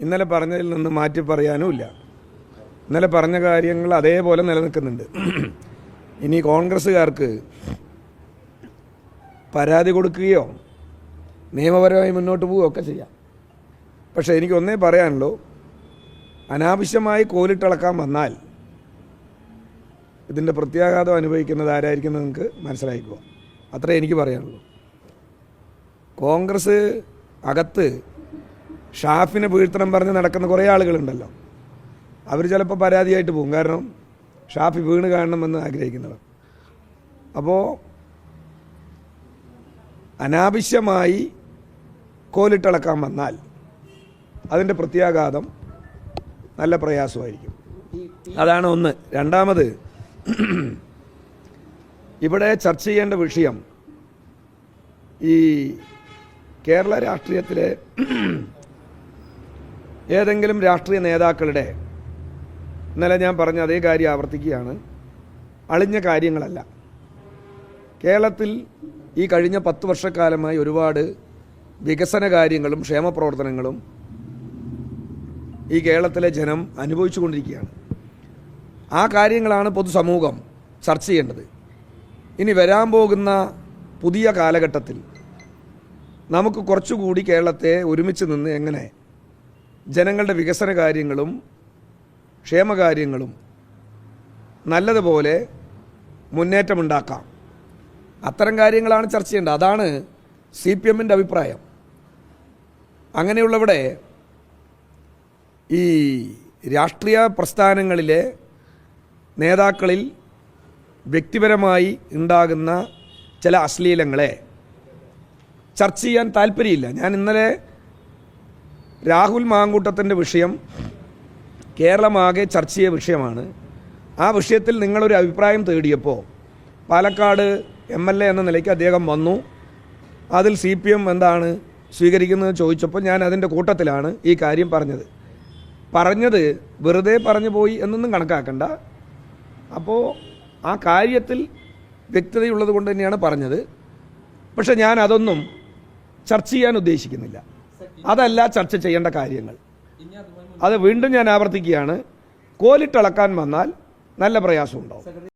ഇന്നലെ പറഞ്ഞതിൽ നിന്ന് മാറ്റി പറയാനുമില്ല. ഇന്നലെ പറഞ്ഞ കാര്യങ്ങൾ അതേപോലെ നിലനിൽക്കുന്നുണ്ട്. ഇനി കോൺഗ്രസ്സുകാർക്ക് പരാതി കൊടുക്കുകയോ നിയമപരമായി മുന്നോട്ട് പോവുകയോ ഒക്കെ ചെയ്യാം. പക്ഷേ എനിക്ക് ഒന്നേ പറയാനുള്ളൂ. അനാവശ്യമായി കോലിട്ടിളക്കാൻ വന്നാൽ ഇതിന്റെ പ്രത്യാഘാതം അനുഭവിക്കുന്നത് ആരായിരിക്കും നിങ്ങൾക്ക് മനസ്സിലാക്കുക അത്രേ എനിക്ക് പറയാനുള്ളൂ. കോൺഗ്രസ് അകത്ത് ഷാഫിനെ വീഴ്ത്തണം പറഞ്ഞ് നടക്കുന്ന കുറേ ആളുകളുണ്ടല്ലോ. അവർ ചിലപ്പോൾ പരാതിയായിട്ട് പോകും. കാരണം ഷാഫി വീണ് കാണണമെന്ന് ആഗ്രഹിക്കുന്നവർ. അപ്പോൾ അനാവശ്യമായി കോലിട്ടിളക്കാൻ വന്നാൽ അതിന്റെ പ്രത്യാഘാതം നല്ല പ്രയാസമായിരിക്കും. അതാണ് ഒന്ന്. രണ്ടാമത് ഇവിടെ ചർച്ച ചെയ്യേണ്ട വിഷയം ഈ കേരള രാഷ്ട്രീയത്തിലെ ഏതെങ്കിലും രാഷ്ട്രീയ നേതാക്കളുടെ ഇന്നലെ ഞാൻ പറഞ്ഞ അതേ കാര്യം ആവർത്തിക്കുകയാണ്. അളിഞ്ഞ കാര്യങ്ങളല്ല. കേരളത്തിൽ ഈ കഴിഞ്ഞ പത്ത് വർഷക്കാലമായി ഒരുപാട് വികസന കാര്യങ്ങളും ക്ഷേമപ്രവർത്തനങ്ങളും ഈ കേരളത്തിലെ ജനം അനുഭവിച്ചുകൊണ്ടിരിക്കുകയാണ്. ആ കാര്യങ്ങളാണ് പൊതുസമൂഹം ചർച്ച ചെയ്യേണ്ടത്. ഇനി വരാൻ പോകുന്ന പുതിയ കാലഘട്ടത്തിൽ നമുക്ക് കുറച്ചുകൂടി കേരളത്തെ ഒരുമിച്ച് നിന്ന് എങ്ങനെ ജനങ്ങളുടെ വികസന കാര്യങ്ങളും ക്ഷേമകാര്യങ്ങളും നല്ലതുപോലെ മുന്നേറ്റമുണ്ടാക്കാം. അത്തരം കാര്യങ്ങളാണ് ചർച്ച ചെയ്യേണ്ടത്. അതാണ് സി പി എമ്മിന്റെ അഭിപ്രായം. അങ്ങനെയുള്ളവിടെ ഈ രാഷ്ട്രീയ പ്രസ്ഥാനങ്ങളിലെ നേതാക്കളിൽ വ്യക്തിപരമായി ഉണ്ടാകുന്ന ചില അശ്ലീലങ്ങളെ ചർച്ച ചെയ്യാൻ താല്പര്യമില്ല. ഞാൻ ഇന്നലെ രാഹുൽ മാങ്കൂട്ടത്തിന്റെ വിഷയം കേരളമാകെ ചർച്ച ചെയ്ത വിഷയമാണ്. ആ വിഷയത്തിൽ നിങ്ങളൊരു അഭിപ്രായം തേടിയപ്പോൾ പാലക്കാട് എം എൽ എ എന്ന നിലയ്ക്ക് അദ്ദേഹം വന്നു. അതിൽ സി പി എം എന്താണ് സ്വീകരിക്കുന്നത് ചോദിച്ചപ്പോൾ ഞാൻ അതിന്റെ കൂട്ടത്തിലാണ് ഈ കാര്യം പറഞ്ഞത്. പറഞ്ഞത് വെറുതെ പറഞ്ഞു പോയി എന്നൊന്നും കണക്കാക്കണ്ട. അപ്പോൾ ആ കാര്യത്തിൽ വ്യക്തതയുള്ളത് കൊണ്ട് തന്നെയാണ് പറഞ്ഞത്. പക്ഷേ ഞാൻ അതൊന്നും ചർച്ച ചെയ്യാൻ ഉദ്ദേശിക്കുന്നില്ല. അതല്ല ചർച്ച ചെയ്യേണ്ട കാര്യങ്ങൾ. അത് വീണ്ടും ഞാൻ ആവർത്തിക്കുകയാണ്. കോലിട്ടളക്കാൻ വന്നാൽ നല്ല പ്രയാസമുണ്ടാവും.